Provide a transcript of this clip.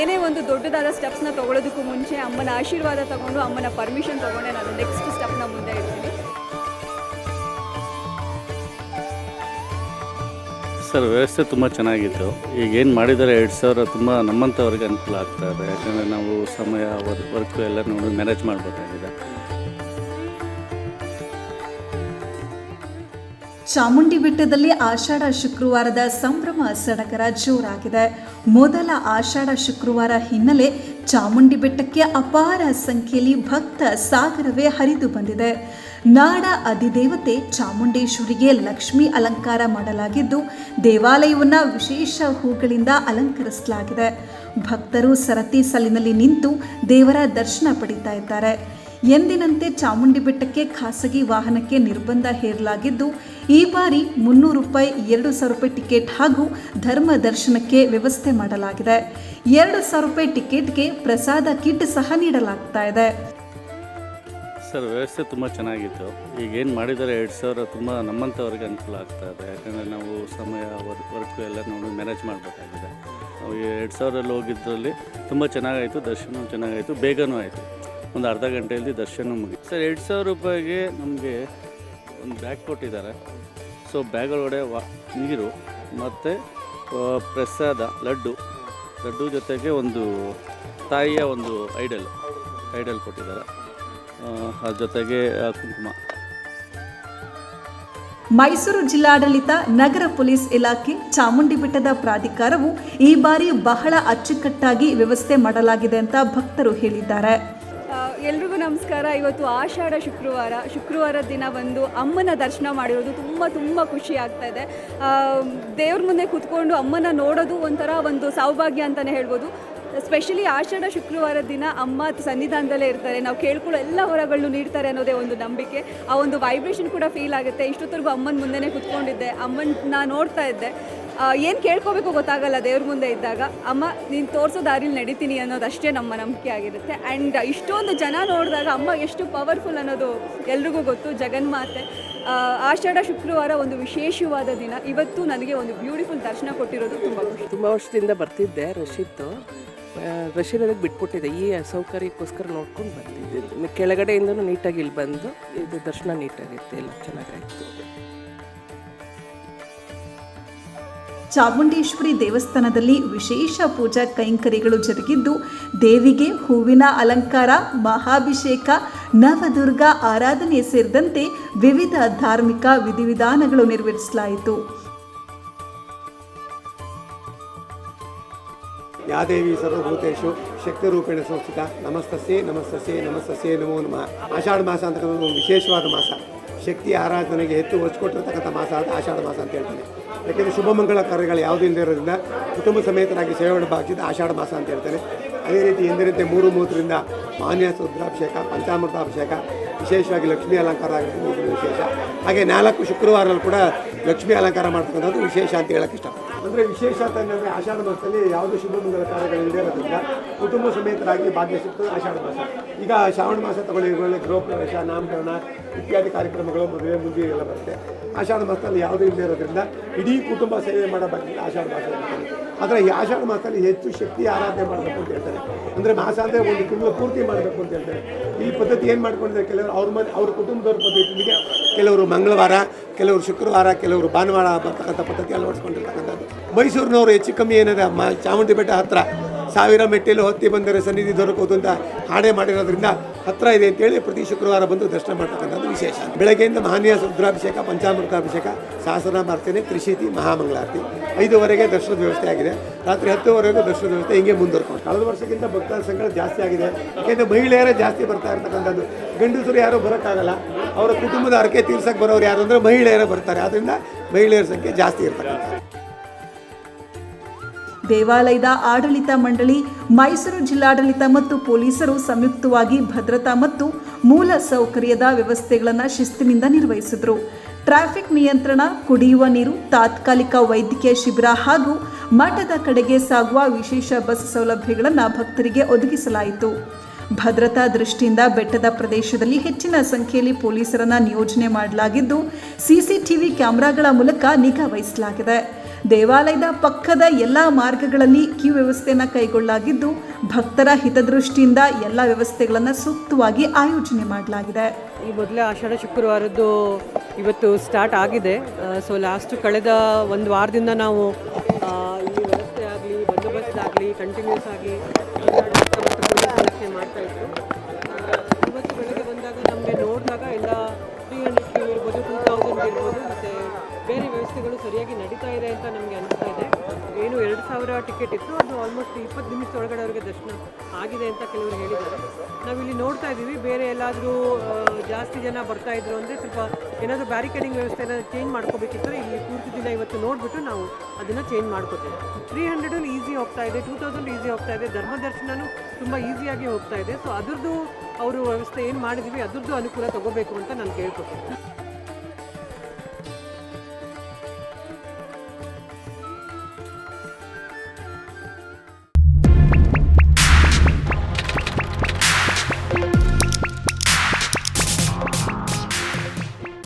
ಏನೇ ಒಂದು ದೊಡ್ಡದಾದ ಸ್ಟೆಪ್ಸ್ನ ತೊಗೊಳೋದಕ್ಕೂ ಮುಂಚೆ ಅಮ್ಮನ ಆಶೀರ್ವಾದ ತಗೊಂಡು ಅಮ್ಮನ ಪರ್ಮಿಷನ್ ತೊಗೊಂಡೆ ನಾನು ನೆಕ್ಸ್ಟ್ ಸ್ಟೆಪ್ನ ಮುಂದೆ ಇರ್ತೀನಿ. ಸರ್ ವ್ಯವಸ್ಥೆ ತುಂಬ ಚೆನ್ನಾಗಿತ್ತು. ಈಗ ಏನು ಮಾಡಿದರೆ ಎರಡು ಸಾವಿರ ತುಂಬ ನಮ್ಮಂಥವ್ರಿಗೆ ಅನುಕೂಲ ಆಗ್ತಾ ಇದೆ. ಯಾಕಂದರೆ ನಾವು ಸಮಯ ವರ್ಕ್ ಎಲ್ಲ ನೋಡಿ ಮ್ಯಾನೇಜ್ ಮಾಡಬೇಕಾಗಿದೆ. ಚಾಮುಂಡಿ ಬೆಟ್ಟದಲ್ಲಿ ಆಷಾಢ ಶುಕ್ರವಾರದ ಸಂಭ್ರಮ ಸಡಗರ ಜೋರಾಗಿದೆ. ಮೊದಲ ಆಷಾಢ ಶುಕ್ರವಾರ ಹಿನ್ನೆಲೆ ಚಾಮುಂಡಿ ಬೆಟ್ಟಕ್ಕೆ ಅಪಾರ ಸಂಖ್ಯೆಯಲ್ಲಿ ಭಕ್ತ ಸಾಗರವೇ ಹರಿದು ಬಂದಿದೆ. ನಾಡ ಅಧಿದೇವತೆ ಚಾಮುಂಡೇಶ್ವರಿಗೆ ಲಕ್ಷ್ಮಿ ಅಲಂಕಾರ ಮಾಡಲಾಗಿದ್ದು, ದೇವಾಲಯವನ್ನು ವಿಶೇಷ ಹೂಗಳಿಂದ ಅಲಂಕರಿಸಲಾಗಿದೆ. ಭಕ್ತರು ಸರತಿ ಸಾಲಿನಲ್ಲಿ ನಿಂತು ದೇವರ ದರ್ಶನ ಪಡಿತಾ ಇದ್ದಾರೆ. ಎಂದಿನಂತೆ ಚಾಮುಂಡಿ ಬೆಟ್ಟಕ್ಕೆ ಖಾಸಗಿ ವಾಹನಕ್ಕೆ ನಿರ್ಬಂಧ ಹೇರಲಾಗಿದ್ದು, ಈ ಬಾರಿ ಮುನ್ನೂರು ರೂಪಾಯಿ, ಎರಡು ಸಾವಿರ ರೂಪಾಯಿ ಟಿಕೆಟ್ ಹಾಗೂ ಧರ್ಮ ದರ್ಶನಕ್ಕೆ ವ್ಯವಸ್ಥೆ ಮಾಡಲಾಗಿದೆ. ಎರಡು ಸಾವಿರ ರೂಪಾಯಿ ಟಿಕೆಟ್ಗೆ ಪ್ರಸಾದ ಕಿಟ್ ಸಹ ನೀಡಲಾಗ್ತಾ ಇದೆ. ಸರ್, ವ್ಯವಸ್ಥೆ ತುಂಬ ಚೆನ್ನಾಗಿತ್ತು. ಈಗ ಏನು ಮಾಡಿದ್ದಾರೆ ಎರಡು ಸಾವಿರ ತುಂಬ ನಮ್ಮಂಥವ್ರಿಗೆ ಅನುಕೂಲ ಆಗ್ತಾ ಇದೆ. ಯಾಕಂದರೆ ನಾವು ಸಮಯ ವರ್ಕ್ ವರ್ಕು ಎಲ್ಲ ನೋಡಿ ಮ್ಯಾನೇಜ್ ಮಾಡಬೇಕಾಗಿದೆ. ನಾವು ಎರಡು ಸಾವಿರಲ್ಲಿ ಹೋಗಿದ್ದರಲ್ಲಿ ತುಂಬ ಚೆನ್ನಾಗಾಯಿತು ದರ್ಶನ ಚೆನ್ನಾಗಾಯಿತು, ಬೇಗನೂ ಆಯಿತು. ಒಂದು ಅರ್ಧ ಗಂಟೆಯಲ್ಲಿ ದರ್ಶನ ಮುಗಿ ಸರ್, ಎರಡು ಸಾವಿರ ರೂಪಾಯಿಗೆ ನಮಗೆ ಒಂದು ಬ್ಯಾಗ್ ಕೊಟ್ಟಿದ್ದಾರೆ. ಸೊ ಬ್ಯಾಗ್ ಒಳಗಡೆ ವಾ ನೀರು ಮತ್ತು ಪ್ರಸಾದ, ಲಡ್ಡು. ಲಡ್ಡು ಜೊತೆಗೆ ಒಂದು ತಾಯಿಯ ಒಂದು ಐಡಲ್ ಐಡಲ್ ಕೊಟ್ಟಿದ್ದಾರೆ. ಅದ್ರ ಜೊತೆಗೆ ಕುಂಕುಮ. ಮೈಸೂರು ಜಿಲ್ಲಾಡಳಿತ, ನಗರ ಪೊಲೀಸ್ ಇಲಾಖೆ, ಚಾಮುಂಡಿ ಬೆಟ್ಟದ ಪ್ರಾಧಿಕಾರವು ಈ ಬಾರಿ ಬಹಳ ಅಚ್ಚುಕಟ್ಟಾಗಿ ವ್ಯವಸ್ಥೆ ಮಾಡಲಾಗಿದೆ ಅಂತ ಭಕ್ತರು ಹೇಳಿದ್ದಾರೆ. ಎಲ್ರಿಗೂ ನಮಸ್ಕಾರ. ಇವತ್ತು ಆಷಾಢ ಶುಕ್ರವಾರ ಶುಕ್ರವಾರ ದಿನ ಬಂದು ಅಮ್ಮನ ದರ್ಶನ ಮಾಡಿರೋದು ತುಂಬ ತುಂಬ ಖುಷಿ ಆಗ್ತಾ ಇದೆ. ದೇವ್ರ ಮುಂದೆ ಕೂತ್ಕೊಂಡು ಅಮ್ಮನ ನೋಡೋದು ಒಂಥರ ಒಂದು ಸೌಭಾಗ್ಯ ಅಂತಲೇ ಹೇಳ್ಬೋದು. ಸ್ಪೆಷಲಿ ಆಷಾಢ ಶುಕ್ರವಾರ ದಿನ ಅಮ್ಮ ಸನ್ನಿಧಾನದಲ್ಲೇ ಇರ್ತಾರೆ. ನಾವು ಕೇಳ್ಕೊಳ್ಳೋ ಎಲ್ಲ ವರಗಳನ್ನು ನೀಡ್ತಾರೆ ಅನ್ನೋದೇ ಒಂದು ನಂಬಿಕೆ. ಆ ಒಂದು ವೈಬ್ರೇಷನ್ ಕೂಡ ಫೀಲ್ ಆಗುತ್ತೆ. ಇಷ್ಟೊತ್ತರೆಗೂ ಅಮ್ಮನ ಮುಂದೆನೇ ಕೂತ್ಕೊಂಡಿದ್ದೆ. ಅಮ್ಮನ ನೋಡ್ತಾ ಇದ್ದೆ. ಏನು ಕೇಳ್ಕೋಬೇಕು ಗೊತ್ತಾಗಲ್ಲ ದೇವ್ರ ಮುಂದೆ ಇದ್ದಾಗ. ಅಮ್ಮ, ನೀನು ತೋರಿಸೋ ದಾರಿಲಿ ನಡೀತೀನಿ ಅನ್ನೋದಷ್ಟೇ ನಮ್ಮ ನಂಬಿಕೆ ಆಗಿರುತ್ತೆ. ಆ್ಯಂಡ್ ಇಷ್ಟೊಂದು ಜನ ನೋಡಿದಾಗ ಅಮ್ಮ ಎಷ್ಟು ಪವರ್ಫುಲ್ ಅನ್ನೋದು ಎಲ್ರಿಗೂ ಗೊತ್ತು. ಜಗನ್ಮಾತೆ ಆಷಾಢ ಶುಕ್ರವಾರ ಒಂದು ವಿಶೇಷವಾದ ದಿನ. ಇವತ್ತು ನನಗೆ ಒಂದು ಬ್ಯೂಟಿಫುಲ್ ದರ್ಶನ ಕೊಟ್ಟಿರೋದು ತುಂಬ ಖುಷಿ. ತುಂಬ ವರ್ಷದಿಂದ ಬರ್ತಿದ್ದೆ ರಶ್ ಇತ್ತು ಅದಕ್ಕೆ ಬಿಟ್ಬಿಟ್ಟಿದೆ. ಈ ಸೌಕರ್ಯಕ್ಕೋಸ್ಕರ ನೋಡ್ಕೊಂಡು ಬರ್ತಿದ್ದೆ ಕೆಳಗಡೆಯಿಂದನೂ ನೀಟಾಗಿ ಇಲ್ಲಿ ಬಂದು ಇದು ದರ್ಶನ ನೀಟಾಗಿತ್ತು ಎಲ್ಲ ಚೆನ್ನಾಗಾಯಿತು. ಚಾಮುಂಡೇಶ್ವರಿ ದೇವಸ್ಥಾನದಲ್ಲಿ ವಿಶೇಷ ಪೂಜಾ ಕೈಂಕರ್ಯಗಳು ಜರುಗಿದ್ದು, ದೇವಿಗೆ ಹೂವಿನ ಅಲಂಕಾರ, ಮಹಾಭಿಷೇಕ, ನವದುರ್ಗ ಆರಾಧನೆ ಸೇರಿದಂತೆ ವಿವಿಧ ಧಾರ್ಮಿಕ ವಿಧಿವಿಧಾನಗಳು ನೆರವೇರಿಸಲಾಯಿತು. ಯಾದೇವಿ ದೇವಿ ಶಕ್ತಿ ರೂಪೇಣ ಸಂಸ್ಥಿತ ನಮಸ್ತಸೆ ನಮಸ್ತಸೆ ನಮಸ್ತಸೆ ನಮೋ ನಮಃ. ಆಷಾಢ ಮಾಸ ಅಂತಕ್ಕಂಥ ವಿಶೇಷವಾದ ಮಾಸ. ಶಕ್ತಿ ಆರಾಧನೆಗೆ ಹೆಚ್ಚು ಒತ್ತು ಕೊಟ್ಟಿರ್ತಕ್ಕಂಥ ಮಾಸ ಅದು ಆಷಾಢ ಮಾಸ ಅಂತ ಹೇಳ್ತಾರೆ. ಯಾಕೆಂದರೆ ಶುಭಮಂಗಳ ಕಾರ್ಯಗಳು ಯಾವುದೂ ಇರೋದ್ರಿಂದ ಕುಟುಂಬ ಸಮೇತರಾಗಿ ಸೇವೆ ಭಾಗಿಸಿದ ಆಷಾಢ ಮಾಸ ಅಂತ ಹೇಳ್ತಾರೆ. ಅದೇ ರೀತಿ ಎಂದಿನಂತೆ ಮೂರು ಮೂವತ್ತರಿಂದ ಮಾನ್ಯ ರುದ್ರಾಭಿಷೇಕ ಪಂಚಾಮೃತಾಭಿಷೇಕ, ವಿಶೇಷವಾಗಿ ಲಕ್ಷ್ಮೀ ಅಲಂಕಾರ ಆಗಿರೋದು ವಿಶೇಷ. ಹಾಗೆ ನಾಲ್ಕು ಶುಕ್ರವಾರಲ್ಲಿ ಕೂಡ ಲಕ್ಷ್ಮೀ ಅಲಂಕಾರ ಮಾಡ್ತಕ್ಕಂಥದ್ದು ವಿಶೇಷ ಅಂತ ಹೇಳೋಕ್ಕೆ ಇಷ್ಟಪಡ್ತೀನಿ. ಅಂದರೆ ವಿಶೇಷ ಅಂತ ಅಂದರೆ ಆಷಾಢ ಮಾಸದಲ್ಲಿ ಯಾವುದೇ ಶುಭ ಮಂಗಲ ಕಾರ್ಯಗಳಿಲ್ಲದೆ ಇರೋದ್ರಿಂದ ಕುಟುಂಬ ಸಮೇತರಾಗಿ ಭಾಗ್ಯ ಆಷಾಢ ಮಾಸ. ಈಗ ಶ್ರಾವಣ ಮಾಸ ತಗೊಳ್ಳಿ ಗೃಹ ಪ್ರವೇಶ, ನಾಮಕರಣ ಇತ್ಯಾದಿ ಕಾರ್ಯಕ್ರಮಗಳು ಮದುವೆ ಮುಂದೆ ಎಲ್ಲ ಬರುತ್ತೆ. ಆಷಾಢ ಮಾಸದಲ್ಲಿ ಯಾವುದೂ ಇಲ್ಲದೆ ಇರೋದ್ರಿಂದ ಇಡೀ ಕುಟುಂಬ ಸೇವೆ ಮಾಡೋ ಆಷಾಢ ಮಾಸ ಆದರೆ ಈ ಆಷಾಢ ಮಾಸದಲ್ಲಿ ಹೆಚ್ಚು ಶಕ್ತಿ ಆರಾಧನೆ ಮಾಡಬೇಕು ಅಂತ ಹೇಳ್ತಾರೆ. ಅಂದರೆ ಮಾಸ ಅಂದರೆ ಒಂದು ತಿಂಗಳು ಪೂರ್ತಿ ಮಾಡಬೇಕು ಅಂತ ಹೇಳ್ತಾರೆ. ಈ ಪದ್ಧತಿ ಏನು ಮಾಡ್ಕೊಂಡಿದ್ದಾರೆ ಕೆಲವರು? ಅವ್ರ ಮನೆ, ಅವ್ರ ಕುಟುಂಬದವ್ರ ಪದ್ಧತಿಗೆ ಕೆಲವರು ಮಂಗಳವಾರ, ಕೆಲವರು ಶುಕ್ರವಾರ, ಕೆಲವರು ಭಾನುವಾರ ಬರ್ತಕ್ಕಂಥ ಪದ್ಧತಿ ಅಳವಡಿಸ್ಕೊಂಡಿರ್ತಕ್ಕಂಥದ್ದು. ಮೈಸೂರಿನವರು ಹೆಚ್ಚು ಕಮ್ಮಿ ಏನಿದೆ, ಮ, ಚಾಮುಂಡಿ ಬೆಟ್ಟ ಹತ್ತಿರ ಸಾವಿರ ಮೆಟ್ಟಿಲು ಹೊತ್ತಿ ಬಂದರೆ ಸನ್ನಿಧಿ ದೊರಕೋದು ಅಂತ ಹಾಡೆ ಮಾಡಿರೋದ್ರಿಂದ ಹತ್ರ ಇದೆ ಅಂತೇಳಿ ಪ್ರತಿ ಶುಕ್ರವಾರ ಬಂದು ದರ್ಶನ ಮಾಡ್ತಕ್ಕಂಥದ್ದು ವಿಶೇಷ. ಬೆಳಗ್ಗೆಯಿಂದ ಮಹಾನೀಯ ರುದ್ರಾಭಿಷೇಕ, ಪಂಚಾಮೃತಾಭಿಷೇಕ ಮಾರ್ತೇನೆ ತ್ರಿಶೀತಿ ಮಹಾಮಂಗಳಾರತಿ ಐದುವರೆಗೆ ದರ್ಶನದ ವ್ಯವಸ್ಥೆ ಆಗಿದೆ. ರಾತ್ರಿ ಹತ್ತುವರೆಗೂ ದರ್ಶನದ ವ್ಯವಸ್ಥೆ ಹಿಂಗೆ ಮುಂದುವರ್ಕೊಂಡು. ಕಳೆದ ವರ್ಷಕ್ಕಿಂತ ಭಕ್ತರ ಸಂಖ್ಯೆ ಜಾಸ್ತಿ ಆಗಿದೆ. ಯಾಕೆಂದರೆ ಮಹಿಳೆಯರೇ ಜಾಸ್ತಿ ಬರ್ತಾ ಇರ್ತಕ್ಕಂಥದ್ದು. ಗಂಡಸರು ಯಾರೂ ಬರೋಕ್ಕಾಗಲ್ಲ. ಅವರ ಕುಟುಂಬದ ಹರಕೆ ತೀರ್ಸಕ್ಕೆ ಬರೋರು ಯಾರು ಅಂದರೆ ಮಹಿಳೆಯರೇ ಬರ್ತಾರೆ. ಆದ್ದರಿಂದ ಮಹಿಳೆಯರ ಸಂಖ್ಯೆ ಜಾಸ್ತಿ ಇರ್ತಕ್ಕಂಥದ್ದು. ದೇವಾಲಯದ ಆಡಳಿತ ಮಂಡಳಿ, ಮೈಸೂರು ಜಿಲ್ಲಾಡಳಿತ ಮತ್ತು ಪೊಲೀಸರು ಸಂಯುಕ್ತವಾಗಿ ಭದ್ರತಾ ಮತ್ತು ಮೂಲ ಸೌಕರ್ಯದ ವ್ಯವಸ್ಥೆಗಳನ್ನು ಶಿಸ್ತಿನಿಂದ ನಿರ್ವಹಿಸಿದರು. ಟ್ರಾಫಿಕ್ ನಿಯಂತ್ರಣ, ಕುಡಿಯುವ ನೀರು, ತಾತ್ಕಾಲಿಕ ವೈದ್ಯಕೀಯ ಶಿಬಿರ ಹಾಗೂ ಮಠದ ಕಡೆಗೆ ಸಾಗುವ ವಿಶೇಷ ಬಸ್ ಸೌಲಭ್ಯಗಳನ್ನು ಭಕ್ತರಿಗೆ ಒದಗಿಸಲಾಯಿತು. ಭದ್ರತಾ ದೃಷ್ಟಿಯಿಂದ ಬೆಟ್ಟದ ಪ್ರದೇಶದಲ್ಲಿ ಹೆಚ್ಚಿನ ಸಂಖ್ಯೆಯಲ್ಲಿ ಪೊಲೀಸರನ್ನು ನಿಯೋಜನೆ ಮಾಡಲಾಗಿದ್ದು, ಸಿಸಿಟಿವಿ ಕ್ಯಾಮೆರಾಗಳ ಮೂಲಕ ನಿಗಾ ವಹಿಸಲಾಗಿದೆ. ದೇವಾಲಯದ ಪಕ್ಕದ ಎಲ್ಲ ಮಾರ್ಗಗಳಲ್ಲಿ ಕ್ಯೂ ವ್ಯವಸ್ಥೆಯನ್ನು ಕೈಗೊಳ್ಳಲಾಗಿದ್ದು, ಭಕ್ತರ ಹಿತದೃಷ್ಟಿಯಿಂದ ಎಲ್ಲ ವ್ಯವಸ್ಥೆಗಳನ್ನು ಸೂಕ್ತವಾಗಿ ಆಯೋಜನೆ ಮಾಡಲಾಗಿದೆ. ಈ ಮೊದಲೇ ಆಷಾಢ ಶುಕ್ರವಾರದ್ದು ಇವತ್ತು ಸ್ಟಾರ್ಟ್ ಆಗಿದೆ. ಸೊ ಲಾಸ್ಟ್ ಕಳೆದ ಒಂದು ವಾರದಿಂದ ನಾವು ಈ ವ್ಯವಸ್ಥೆ ಆಗಲಿ, ಬಂದೋಬಸ್ತ್ ಆಗಲಿ ಕಂಟಿನ್ಯೂಸ್ ಆಗಿ ಮಾಡ್ತಾ ಇತ್ತು ಇವತ್ತು ಬೆಳಗ್ಗೆ ಬಂದಾಗ ನಮಗೆ ನೋಡಿದಾಗ ಎಲ್ಲ ತ್ರೀ ಹಂಡ್ರೆಡ್ ಇರ್ಬೋದು ಟೂ ತೌಸಂಡ್ ಇರ್ಬೋದು, ಮತ್ತು ಬೇರೆ ವ್ಯವಸ್ಥೆಗಳು ಸರಿಯಾಗಿ ನಡೀತಾ ಇದೆ ಅಂತ ನಮಗೆ ಅನಿಸ್ತಾ ಇದೆ. ಏನು ಎರಡು ಸಾವಿರ ಟಿಕೆಟ್ ಇತ್ತು, ಅದು ಆಲ್ಮೋಸ್ಟ್ ಇಪ್ಪತ್ತು ನಿಮಿಷ ಒಳಗಡೆ ಅವರಿಗೆ ದರ್ಶನ ಆಗಿದೆ ಅಂತ ಕೆಲವರು ಹೇಳಿದ್ದಾರೆ. ನಾವಿಲ್ಲಿ ನೋಡ್ತಾ ಇದ್ದೀವಿ, ಬೇರೆ ಎಲ್ಲಾದರೂ ಜಾಸ್ತಿ ಜನ ಬರ್ತಾ ಇದ್ರು ಅಂದರೆ ಸ್ವಲ್ಪ ಏನಾದರೂ ಬ್ಯಾರಿಕೇಡಿಂಗ್ ವ್ಯವಸ್ಥೆ ಏನಾದರೂ ಚೇಂಜ್ ಮಾಡ್ಕೋಬೇಕಿದ್ರೆ ಇಲ್ಲಿ ಪೂರ್ತಿ ದಿನ ಇವತ್ತು ನೋಡಿಬಿಟ್ಟು ನಾವು ಅದನ್ನು ಚೇಂಜ್ ಮಾಡ್ಕೋತೇವೆ. ತ್ರೀ ಹಂಡ್ರೆಡಲ್ಲಿ ಈಸಿ ಹೋಗ್ತಾ ಇದೆ ಟೂ ತೌಸಂಡ್ ಈಸಿ ಹೋಗ್ತಾ ಇದೆ. ಧರ್ಮ ದರ್ಶನನೂ ತುಂಬ ಈಸಿಯಾಗಿ ಹೋಗ್ತಾ ಇದೆ. ಸೊ ಅದರದ್ದು ಅವರು ವ್ಯವಸ್ಥೆ ಏನು ಮಾಡಿದ್ದೀವಿ ಅದರದ್ದು ಅನುಕೂಲ ತಗೋಬೇಕು ಅಂತ ನಾನು ಕೇಳ್ಕೊತೀನಿ.